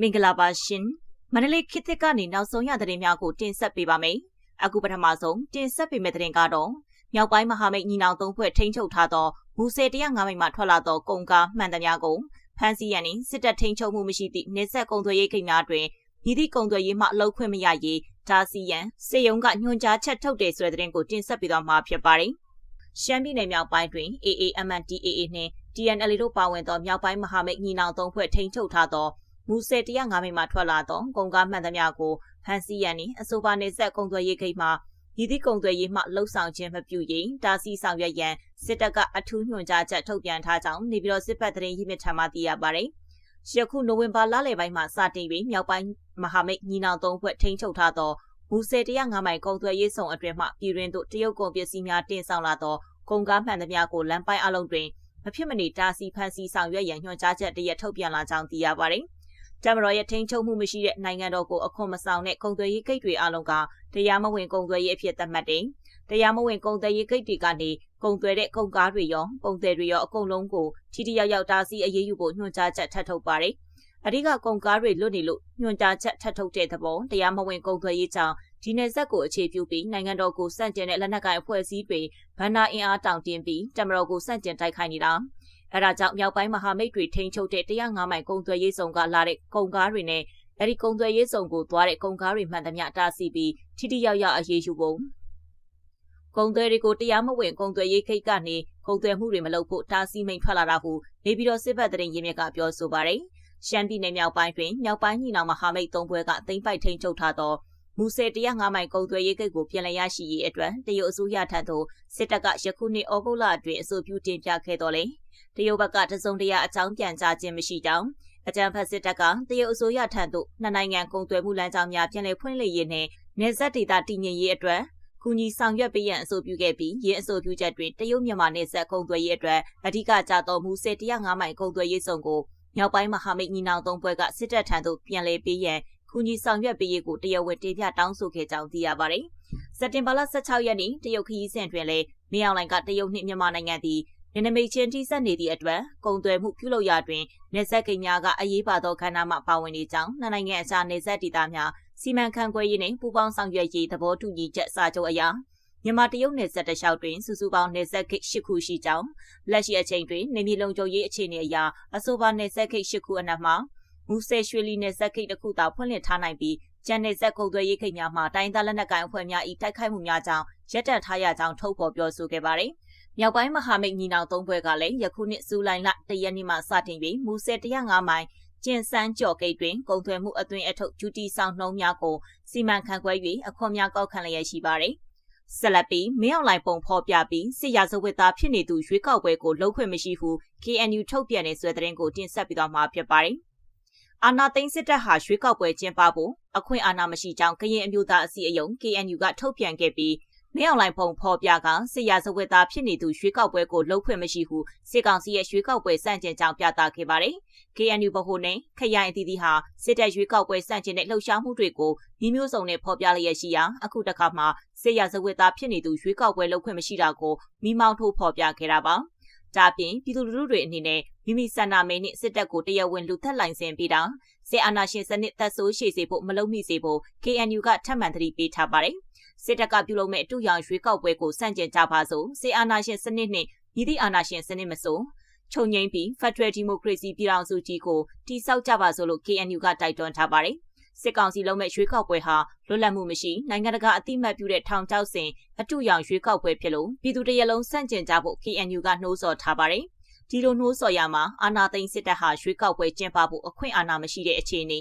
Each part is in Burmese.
မင်္ဂလာပါရှင်မန္တလေးခေတ်သစ်ကနေနောက်ဆုံးရသတင်းများကိုတင်ဆက်ပေးပါမယ်အခုပထမဆုံးတင်ဆက်ပေးမယ့်သတင်းကတော့မြောက်ပိုင်းမဟာမိတ်ညီနောင်သုံးဖွဲ့ထိန်းချုပ်ထားသောမူဆယ်105မိနစ်မှထွက်လာသောကုန်ကားမှန်သမျှကိုဖမ်းဆီးရန်နှင့်စစ်တပ်ထိန်းချုပ်မှုမရှိသည့်နေဆက်ကုန်သွယ်ရေးကိန်းများတွင်မြည်သည့်ကုန်သွယ်ရေးမှအလုပ်ခွင့်မရရေးဒါစီယန်စေယုံကညွှန်ကြားချက်ထုတ်တယ်ဆိုတဲ့သတင်းကိုတင်ဆက်ပေးသွားမှာဖြစ်ပါတယ်ရှမ်းပြည်နယ်မြောက်ပိုင်းတွင် AAMNDAA နှင့် TNL တို့ပါဝင်သောမြောက်ပိုင်းမဟာမိတ်ညီနောင်သုံးဖွဲ့ထိန်းချုပ်ထားသောမူဆယ်105မိနစ်မှထွက်လာသောကုန်ကားမှန်သမျှကိုဖမ်းဆီးရန်နှင့်အဆိုပါနေဆက်ကုန်သွယ်ရေးဂိတ်မှဤသည့်ကုန်သွယ်ရေးမှလှုပ်ဆောင်ခြင်းမပြုရင်တာစီဆောင်ရွက်ရန်စစ်တပ်ကအထူးညွှန်ကြားချက်ထုတ်ပြန်ထားကြောင်းနေပြည်တော်စစ်ပတ်သတင်းရင်းမြစ်ထံမှသိရပါသည်။ယခုနိုဝင်ဘာလလယ်ပိုင်းမှာစတင်ပြီးမြောက်ပိုင်းမဟာမိတ်ညီနောင်သုံးဖွဲ့ထိန်းချုပ်ထားသောမူဆယ်105မိုင်ကုန်သွယ်ရေးဆောင်အတွင်မှပြည်တွင်သို့တရုတ်ကုန်ပစ္စည်းများတင်ဆောင်လာသောကုန်ကားမှန်သမျှကိုလမ်းပိုင်းအလုံးတွင် မဖြစ်မနေတာစီဖန်စီဆောင်ရွက်ရန်ညွှန်ကြားချက်တရက်ထုတ်ပြန်လာကြောင်းသိရပါသည်။တမတော်ရဲ့ထိန်းချုပ်မှုမရှိတဲ့နိုင်ငံတော်ကိုအခွန်မဆောင်တဲ့ကုန်သွယ်ရေးဂိတ်တွေအလုံးကတရားမဝင်ကုန်သွယ်ရေးအဖြစ်သတ်မှတ်တယ်။တရားမဝင်ကုန်သွယ်ရေးဂိတ်တွေကနေကုန်သွယ်တဲ့ကုန်ကားတွေရောကုန်သည်တွေရောအကုန်လုံးကိုထိထိရောက်ရောက်တားဆီးအရေးယူဖို့ညွှန်ကြားချက်ထပ်ထုတ်ပါတယ်။အဓိကကုန်ကားတွေလွတ်နေလို့ညွှန်ကြားချက်ထပ်ထုတ်တဲ့သဘောတရားမဝင်ကုန်သွယ်ရေးကြောင့် ဒီနယ်ဆက်ကိုအခြေပြုပြီးနိုင်ငံတော်ကိုစန့်ကျင်တဲ့လက်နက်ကိုင်အဖွဲ့အစည်းတွေဗန္နာအင်အားတောင်တင်းပြီးတမတော်ကိုစန့်ကျင်တိုက်ခိုက်နေတာ။အဲဒါကြောင့်မြောက်ပိုင်းမဟာမိတ်တွေထိန်းချုပ်တဲ့105မိုင်ကုံသွယ်ရေးဆောင်ကလာတဲ့ကုံကားတွေနဲ့အဲဒီကုံသွယ်ရေးဆောင်ကိုသွားတဲ့ကုံကားတွေမှန်သမျှတားဆီးပြီးထိထိရောက်ရောက်အရေးယူဖို့ကုံသွယ်တွေကိုတရားမဝင်ကုံသွယ်ရေးခိတ်ကနေကုံသွယ်မှုတွေမလုပ်ဖို့တားဆီးမိန်ထွက်လာတာဟုနေပြည်တော်စစ်ဘက်တရင်ရင်းမြစ်ကပြောဆိုပါတယ်။ရှမ်းပြည်နယ်မြောက်ပိုင်းတွင်မြောက်ပိုင်းညီနောင်မဟာမိတ်သုံးဘွဲကသိမ်းပိုက်ထိန်းချုပ်ထားသော မူဆယ်105မိုင်ကုံသွယ်ရေးကိတ်ကိုပြန်လည်ရရှိရေးအတွက်တရုတ်အစိုးရထံသို့စစ်တပ်ကယခုနှစ်ဩဂုတ်လအတွင်းအဆိုပြုတင်ပြခဲ့တော်လဲတရုတ်ဘက်ကတစုံတရာအကြောင်းပြန်ကြားခြင်းမရှိကြောင်းအကြံဖတ်စစ်တပ်ကတရုတ်အစိုးရထံသို့နှစ်နိုင်ငံကုန်သွယ်မှုလမ်းကြောင်းများပြန်လည်ဖွင့်လှစ်ရေးနဲ့နေဆက်ဒေသတည်ငြိမ်ရေးအတွက်ကူညီဆောင်ရွက်ပေးရန်အဆိုပြုခဲ့ပြီးရင်းအဆိုပြုချက်တွင်တရုတ်မြန်မာနယ်စပ်ကုန်သွယ်ရေးအတွက်အဓိကကြတော်မူစေ105မိုင်ကုန်သွယ်ရေးစုံကိုမြောက်ပိုင်းမဟာမိတ်ညီနောင်သုံးဘွဲကစစ်တပ်ထံသို့ပြန်လည်ပေးရန် ကူညီဆောင်ရွက်ပေးရေးကိုတရားဝင်တင်ပြတောင်းဆိုခဲ့ကြောင်းသိရပါတယ်။စက်တင်ဘာလ16ရက်နေ့တရုတ်ခရီးစဉ်တွင်လည်းမြေအောင်လိုင်ကတရုတ်နှင့်မြန်မာနိုင်ငံသည်နယ်နိမိတ်ချင်းထိစပ်နေသည့်အတွက်ကုန်သွယ်မှုပြုလုပ်ရာတွင်နေဆက်ကိန်းများကအရေးပါသောခန္ဓာမှပါဝင်နေကြောင်းနှစ်နိုင်ငံအကြားနေဆက်ဒေသများစီမံခန့်ခွဲရေးနှင့်ပူးပေါင်းဆောင်ရွက်ရေးသဘောတူညီချက်စာချုပ်အရမြန်မာတရုတ်နယ်စပ်တလျှောက်တွင်စုစုပေါင်းနယ်စပ်ခိတ်၈ခုရှိကြောင်းလက်ရှိအချိန်တွင်နေမြေလုံခြုံရေးအခြေအနေအရအဆိုပါနယ်စပ်ခိတ်၈ခုအနက်မှာ မူဆယ်ရွှေလီနယ်စပ်ခိတ်တစ်ခုသာဖွင့်လှစ်ထားနိုင်ပြီးကျန်နယ်စပ်ကုန်သွယ်ရေးခိတ်များမှာတိုင်းသားလက်နက်ကိုင်အဖွဲ့များ၏တိုက်ခိုက်မှုများကြောင့်ရပ်တန့်ထားရကြောင်းထုတ်ဖော်ပြောဆိုခဲ့ပါတယ်။မြောက်ပိုင်းမဟာမိတ်ညီနောင်သုံးဘွဲကလည်းယခုနှစ်ဇူလိုင်လတရက်နေ့မှစတင်ပြီးမူဆယ်105မိုင်ကျင်စန်းကြော်ဂိတ်တွင်ကုန်သွယ်မှုအသွင်အထုတ်ဂျူတီဆောင်နှုံးများကိုစီမံခန့်ခွဲ၍အခွန်များကောက်ခံလျက်ရှိပါတယ်။ဆက်လက်ပြီးမင်းအောင်လှိုင်ပုံဖော်ပြပြီးစစ်ရာဇဝတ်သားဖြစ်နေသူရွေးကောက်ပွဲကိုလှုပ်ခွင့်မရှိဟု KNU ထုတ်ပြန်တဲ့ဆွဲသတင်းကိုတင်ဆက်ပြီးတော့မှာဖြစ်ပါတယ်။ အာနာသိန်းစစ်တပ်ဟာရွေးကောက်ပွဲကျင်းပဖို့အခွင့်အာဏာမရှိကြောင်းကရင်အမျိုးသားအစည်းအရုံး KNU ကထုတ်ပြန်ခဲ့ပြီးမင်းအောင်လှိုင်ဖုံဖော်ပြကစစ်ရာဇဝတ်သားဖြစ်နေသူရွှေကောက်ပွဲကိုလှုပ်ခွင့်မရှိဟုစစ်ကောင်စီရဲ့ရွှေကောက်ပွဲစန့်ကျင်ကြောင်းပြသခဲ့ပါတယ်။ KNU ဗဟိုနဲ့ခရိုင်အသီးသီးဟာစစ်တပ်ရွေးကောက်ပွဲစန့်ကျင်တဲ့လှုပ်ရှားမှုတွေကိုညီမျိုးစုံနဲ့ဖော်ပြလျက်ရှိရာအခုတခါမှစစ်ရာဇဝတ်သားဖြစ်နေသူရွေးကောက်ပွဲလှုပ်ခွင့်မရှိတာကိုမိမောင်းထိုးဖော်ပြခဲ့တာပါ။ ဒါပြင်ပြည်သူလူထုတွေအနေနဲ့မိမိစန္ဒမေနဲ့စစ်တပ်ကိုတရားဝင်လူသက်လိုင်စင်ပေးတာစစ်အာဏာရှင်စနစ်သက်ဆိုးရှည်စေဖို့မလုပ်မိစေဖို့ KNU ကထပ်မံသတိပေးထားပါတယ်။စစ်တပ်ကပြုလုပ်မဲ့အတူရောင်ရွေးကောက်ပွဲကိုစန့်ကျင်ကြပါစို့စစ်အာဏာရှင်စနစ်နှင့်ညီသည့်အာဏာရှင်စနစ်မဆိုခြုံငိမ့်ပြီး Federal Democracy ပြည်ထောင်စုကြီးကိုတိစောက်ကြပါစို့လို့ KNU ကတိုက်တွန်းထားပါတယ် စစ်ကောင်စီလုံးမဲ့ရွေးကောက်ပွဲဟာလွတ်လပ်မှုမရှိနိုင်ငံတကာအသိမှတ်ပြုတဲ့ထောင်ချောက်စဉ်အတူရောင်ရွေးကောက်ပွဲဖြစ်လို့ပြည်သူတရလုံးစန့်ကျင်ကြဖို့ KNU ကနှိုးဆော်ထားပါတယ်။ဒီလိုနှိုးဆော်ရမှာအာဏာသိမ်းစစ်တပ်ဟာရွေးကောက်ပွဲကျင်းပဖို့အခွင့်အာဏာမရှိတဲ့အခြေအနေ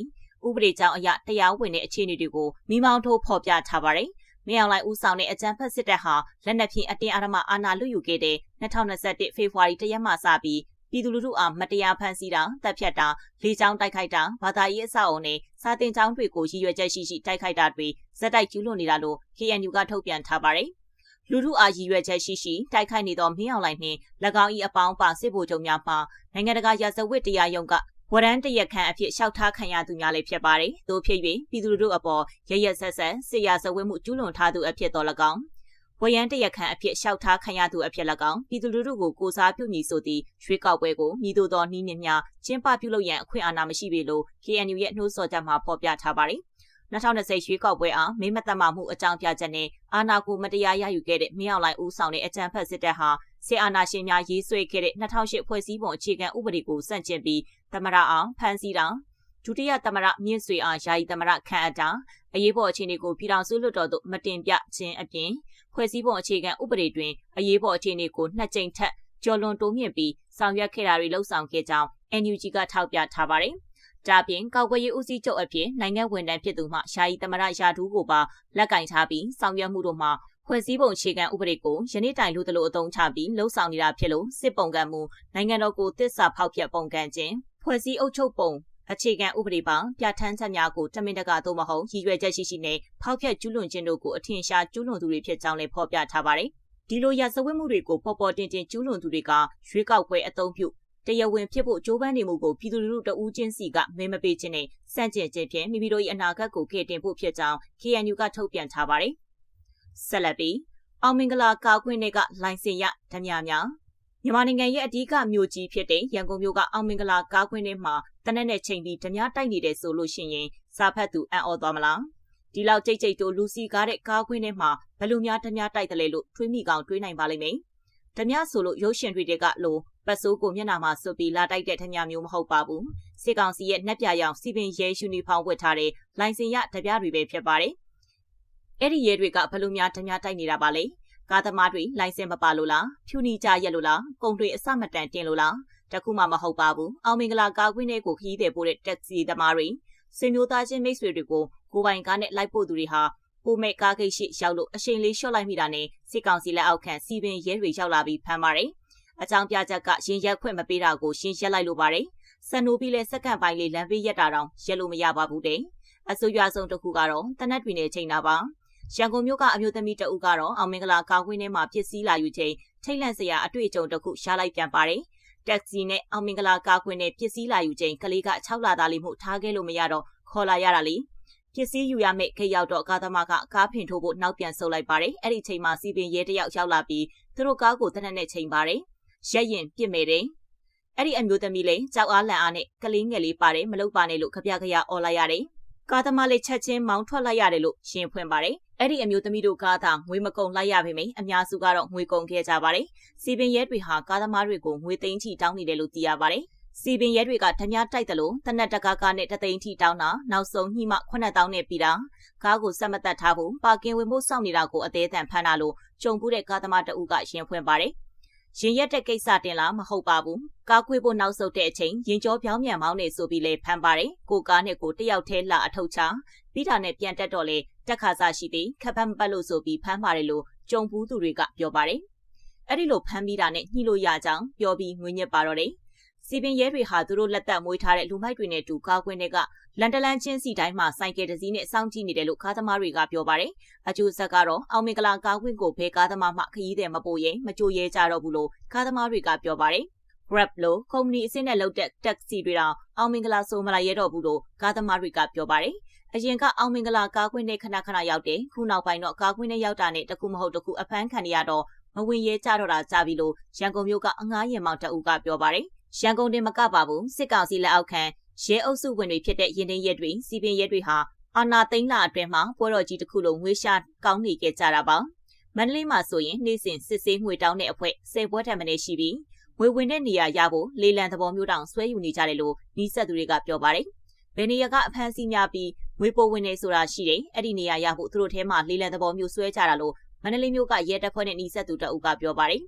ဥပဒေကြောင်းအရတရားဝင်တဲ့အခြေအနေတွေကိုမိမောင်းထိုးဖော်ပြထားပါတယ်။မင်းအောင်လှိုင်ဦးဆောင်တဲ့အကြမ်းဖက်စစ်တပ်ဟာလက်နက်ဖြင့်အတင်းအဓမ္မအာဏာလုယူခဲ့တဲ့2021ဖေဖော်ဝါရီတရက်မှစပြီး ပြည်သူလူထုအားမတရားဖမ်းဆီးတာတပ်ဖြတ်တာလေကြောင်းတိုက်ခိုက်တာဘာသာရေးအဆောက်အုံနဲ့စာတင်ကျောင်းတွေကိုရည်ရွယ်ချက်ရှိရှိတိုက်ခိုက်တာတွေဇက်တိုက်ကျူးလွန်နေတာလို့ KNU ကထုတ်ပြန်ထားပါတယ်။လူထုအားရည်ရွယ်ချက်ရှိရှိတိုက်ခိုက်နေသောမင်းအောင်လှိုင်နှင့်၎င်း၏အပေါင်းပါစစ်ဗိုလ်ချုပ်များမှနိုင်ငံတကာရာဇဝတ်တရားရုံးကဝရန်တရက်ခန့်အဖြစ်လျှောက်ထားခံရသူများလည်းဖြစ်ပါတယ်။သို့ဖြစ်၍ပြည်သူတို့အပေါ်ရရက်ဆက်ဆက်စစ်ရာဇဝတ်မှုကျူးလွန်ထားသူအဖြစ်တော်၎င်း ဝဝရန်တရက်ခန့်အဖြစ်လျှောက်ထားခံရသူအဖြစ်၎င်းပြည်သူလူထုကိုကိုစားပြုမည်ဆိုသည့်ရွေးကောက်ပွဲကိုမြည်သူသောနှီးနှင်းများကျင်းပပြုလုပ်ရန်အခွင့်အာဏာမရှိပေလို့ KNU ရဲ့နှိုးဆော်ချက်မှာဖော်ပြထားပါတယ်။2020ရွေးကောက်ပွဲအားမင်းမသက်မှမှုအကြောင်းပြချက်နဲ့အာဏာကိုမတရားရယူခဲ့တဲ့မင်းအောင်လှိုင်ဦးဆောင်တဲ့အကြံဖက်စစ်တပ်ဟာစစ်အာဏာရှင်များရေးဆွဲခဲ့တဲ့2008ဖွဲ့စည်းပုံအခြေခံဥပဒေကိုစန့်ကျင်ပြီးသမရအောင်ဖမ်းဆီးတာဒုတိယသမရမြင့်ဆွေအားယာယီသမရခန့်အပ်တာအရေးပေါ်အခြေအနေကိုပြည်ထောင်စုလွှတ်တော်သို့မတင်ပြခြင်းအပြင် ဖွဲ့စည်းပုံအခြေခံဥပဒေတွင်အရေးပေါ်အခြေအနေကိုနှစ်ကြိမ်ထက်ကျော်လွန်တိုးမြင့်ပြီးဆောင်ရွက်ခဲ့တာတွေလှုံ့ဆော်ခဲ့ကြောင်း NUG ကထောက်ပြထားပါတယ်။ဒါပြင်ကောက်ွယ်ရေးဦးစီးချုပ်အဖြစ်နိုင်ငံဝန်ထမ်းဖြစ်သူမှယာယီသမရယာဒူးကိုပါလက်ကင်ထားပြီးဆောင်ရွက်မှုတို့မှာဖွဲ့စည်းပုံအခြေခံဥပဒေကိုယနေ့တိုင်လို့တလို့အသုံးချပြီးလှုံ့ဆော်နေတာဖြစ်လို့စစ်ပုံကံမှုနိုင်ငံတော်ကိုတစ္ဆာဖောက်ဖျက်ပုံကံခြင်းဖွဲ့စည်းအုပ်ချုပ်ပုံ အခြေခံဥပဒေပါပြဋ္ဌာန်းချက်များကိုတမင်တကာသို့မဟုတ်ရည်ရွယ်ချက်ရှိရှိနဲ့ဖောက်ဖျက်ကျူးလွန်ခြင်းတို့ကိုအထင်ရှားကျူးလွန်သူတွေဖြစ်ကြောင်းလည်းဖော်ပြထားပါတယ်။ဒီလိုရစဝတ်မှုတွေကိုပေါ်ပေါ်တင်တင်ကျူးလွန်သူတွေကရွေးကောက်ပွဲအသုံးပြုတရားဝင်ဖြစ်ဖို့ကြိုးပမ်းနေမှုကိုပြည်သူလူထုတဦးချင်းစီကမင်းမပေးခြင်းနဲ့စန့်ကျင်ခြင်းဖြင့်မိမိတို့၏အနာဂတ်ကိုကယ်တင်ဖို့ဖြစ်ကြောင်း KNU ကထုတ်ပြန်ထားပါတယ်။ဆက်လက်ပြီးအောင်မင်္ဂလာကာကွင်းတွေကလိုင်စင်ရဓမြများ မြန်မာနိုင်ငံရဲ့အဓိကမြို့ကြီးဖြစ်တဲ့ရန်ကုန်မြို့ကအောင်မင်္ဂလာကားကွင်းထဲမှာတနက်နဲ့ချိန်ပြီးဓမြတိုက်နေတယ်ဆိုလို့ရှိရင်စာဖတ်သူအံ့ဩသွားမလားဒီလောက်ကြိတ်ကြိတ်တို့လူစီကားတဲ့ကားကွင်းထဲမှာဘယ်လိုများဓမြတိုက်တယ်လဲလို့တွေးမိကောင်တွေးနိုင်ပါလိမ့်မယ်ဓမြဆိုလို့ရုပ်ရှင်တွေကလိုပတ်စိုးကိုမျက်နှာမှာစွပ်ပြီးလာတိုက်တဲ့ဓမြမျိုးမဟုတ်ပါဘူးစစ်ကောင်စီရဲ့နှက်ပြရောင်စီပင်ရဲယူနီဖောင်းဝတ်ထားတဲ့လိုင်စင်ရဓမြတွေပဲဖြစ်ပါတယ်အဲ့ဒီရဲတွေကဘယ်လိုများဓမြတိုက်နေတာပါလဲ ကားသမားတွေလိုင်စင်မပါလို့လားဖြူနီကြရက်လို့လားကုန်တွေအစမတန်တင်လို့လားတခုမှမဟုတ်ပါဘူးအောင်မင်္ဂလာကားကွင်းတွေကိုခရီးသည်ပို့တဲ့တက်စီသမားတွေဆွေမျိုးသားချင်းမိတ်ဆွေတွေကိုကိုပိုင်ကားနဲ့လိုက်ပို့သူတွေဟာပိုမဲ့ကားဂိတ်ရှိရောက်လို့အချိန်လေးလျှော့လိုက်မိတာနဲ့စစ်ကောင်စီလက်အောက်ခံစီပင်ရဲတွေရောက်လာပြီးဖမ်းပါတယ်အကြောင်းပြချက်ကရင်ရက်ခွင့်မပေးတာကိုရှင်းရက်လိုက်လို့ပါတယ်စံနိုးပြီးလဲစက္ကန့်ပိုင်းလေးလမ်းပေးရက်တာတောင်ရက်လို့မရပါဘူးတဲ့အစိုးရဆုံးတစ်ခုကတော့တနက်တွေနဲ့ချိန်တာပါ ရန်ကုန်မြို့ကအမျိုးသမီးတဦးကတော့အောင်မင်္ဂလာကာကွင်းထဲမှာဖြစ်စည်းလာယူချိန်ထိတ်လန့်စရာအတွေ့အကြုံတစ်ခုရှားလိုက်ပြန်ပါတယ်။တက်ဆီနဲ့အောင်မင်္ဂလာကာကွင်းနဲ့ဖြစ်စည်းလာယူချိန်ကလေးက6လသားလေးမှုထားခဲ့လို့မရတော့ခေါ်လာရတာလေ။ဖြစ်စည်းယူရမယ့်ခေရောက်တော့ကားသမားကကားဖင်ထိုးဖို့နောက်ပြန်ဆုပ်လိုက်ပါတယ်။အဲ့ဒီချိန်မှာစီပင်ရဲတယောက်ရောက်လာပြီးသူတို့ကားကိုတနက်နဲ့ချိန်ပါတယ်။ရက်ရင်ပြစ်မယ်တယ်။အဲ့ဒီအမျိုးသမီးလေးကြောက်အားလန့်အားနဲ့ကလေးငယ်လေးပါတယ်မလုပ်ပါနဲ့လို့ခပြခရအော်လိုက်ရတယ်။ကားသမားလေးချက်ချင်းမောင်းထွက်လိုက်ရတယ်လို့ရှင်းဖွင့်ပါတယ် အဲ့ဒီအမျိုးသမီးတို့ကားသာငွေမကုန်လိုက်ရပေမယ့်အများစုကတော့ငွေကုန်ခဲ့ကြပါတယ်။စီပင်ရဲတွေဟာကားသမားတွေကိုငွေသိန်းချီတောင်းနေတယ်လို့သိရပါတယ်။စီပင်ရဲတွေကဓမြတိုက်တယ်လို့တနက်တကားကားနဲ့တသိန်းချီတောင်းတာနောက်ဆုံးညှိမှ9000နဲ့ပြီးတာကားကိုစက်မသက်ထားဖို့ပါကင်ဝင်ဖို့စောင့်နေတာကိုအသေးအံဖမ်းတာလို့ကြုံဘူးတဲ့ကားသမားတအုပ်ကရှင်းဖွင့်ပါတယ်ရင်ရက်တဲ့ကိစ္စတင်လားမဟုတ်ပါဘူးကားခွေးဖို့နောက်ဆုတ်တဲ့အချိန်ရင်ကျော်ပြောင်းမြန်မောင်းနေဆိုပြီးလဲဖမ်းပါတယ်ကိုကားနဲ့ကိုတယောက်တည်းလာအထုတ်ချပြီးတာနဲ့ပြန်တက်တော့လေ တက်ခါစားရှိသည်ခပ်ဖမ်းပတ်လို့ဆိုပြီးဖမ်းပါတယ်လို့ကြုံဘူးသူတွေကပြောပါတယ်အဲ့ဒီလိုဖမ်းပြီးတာနဲ့ညှိလို့ရကြောင်းပြောပြီးငွေညက်ပါတော့တယ်စီပင်ရဲတွေဟာသူတို့လက်သက်မွေးထားတဲ့လူမိုက်တွေနဲ့တူကားကွင်းတွေကလန်တလန်ချင်းစီတိုင်းမှာစိုက်ကယ်တစ်စီးနဲ့စောင့်ကြည့်နေတယ်လို့ကားသမားတွေကပြောပါတယ်။အကျိုးဆက်ကတော့အောင်မင်္ဂလာကားကွင်းကိုဘဲကားသမားမှခရီးသည်မပို့ရင်မကြိုရဲကြတော့ဘူးလို့ကားသမားတွေကပြောပါတယ်။ Grab လို့ကုမ္ပဏီအစင်းနဲ့လုပ်တဲ့ taxi တွေတောင်အောင်မင်္ဂလာဆိုမလာရဲတော့ဘူးလို့ကားသမားတွေကပြောပါတယ်။ အရင်ကအောင်မင်္ဂလာကားကွင်းနဲ့ခဏခဏရောက်တယ်ခုနောက်ပိုင်းတော့ကားကွင်းနဲ့ရောက်တာနဲ့တခုမဟုတ်တခုအဖမ်းခံရတော့မဝင်ရဲကြတော့တာကြပြီလို့ရန်ကုန်မြို့ကအငားရင်မောင်တအူးကပြောပါတယ်ရန်ကုန်တင်မကပါဘူးစစ်ကောင်စီလက်အောက်ခံရဲအုပ်စုဝင်တွေဖြစ်တဲ့ရင်သိမ်းရဲတွေစီပင်ရဲတွေဟာအာနာသိန်းလာအတွင်းမှာပွဲတော်ကြီးတစ်ခုလုံးငွေရှာကောင်းနေခဲ့ကြတာပါမန္တလေးမှာဆိုရင်နေ့စဉ်စစ်ဆေးငွေတောင်းတဲ့အဖွဲ့ဆယ်ပွဲထက်မနည်းရှိပြီးငွေဝင်တဲ့နေရာရဖို့လေလံသဘောမျိုးတောင်ဆွဲယူနေကြတယ်လို့နီးစပ်သူတွေကပြောပါတယ်ဘယ်နေရာကအဖမ်းဆီးများပြီး ငွေပိုဝင်နေဆိုတာရှိတယ်အဲ့ဒီနေရာရဖို့သူတို့ထဲမှာလေလံသဘောမျိုးဆွဲကြတာလို့မန္တလေးမြို့ကရဲတပ်ဖွဲ့နဲ့နီးစပ်သူတအုပ်ကပြောပါတယ်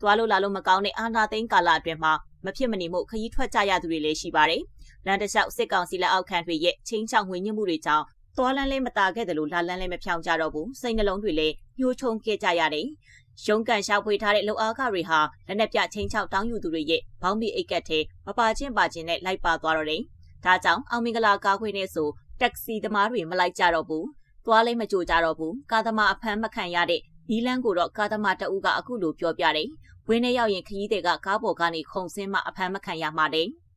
သွားလို့လာလို့မကောင်းတဲ့အာနာသိန်းကာလအတွင်းမှာမဖြစ်မနေမှုခရီးထွက်ကြရသူတွေလည်းရှိပါတယ်။လန်တလျှောက်စစ်ကောင်စီလက်အောက်ခံတွေရဲ့ချင်းချောက်ငွေညှစ်မှုတွေကြောင့်သွားလန်းလည်းမတာခဲ့တယ်လို့လာလန်းလည်းမဖြောင်းကြတော့ဘူး။စိတ်နှလုံးတွေလည်းညှိုးချုံခဲ့ကြရတယ်။ရုံးကန်ရှာဖွေထားတဲ့လုံအားခတွေဟာလက်နက်ပြချင်းချောက်တောင်းယူသူတွေရဲ့ဘောင်းမီအိတ်ကက်ထဲမပါချင်းပါချင်းနဲ့လိုက်ပါသွားတော့တယ်။ဒါကြောင့်အောင်မင်္ဂလာကားခွေးနဲ့ဆို တက်ဆီသမားတွေမလိုက်ကြတော့ဘူး။သွားလည်းမကြိုကြတော့ဘူး။ကားသမားအဖမ်းမခံရတဲ့နီလန်းကိုတော့ကားသမားတအုပ်ကအခုလိုပြောပြတယ်။ဝင်းထဲရောက်ရင်ခရီးတွေကကားပေါ်ကနေခုံဆင်းမှအဖမ်းမခံရမှာတဲ့။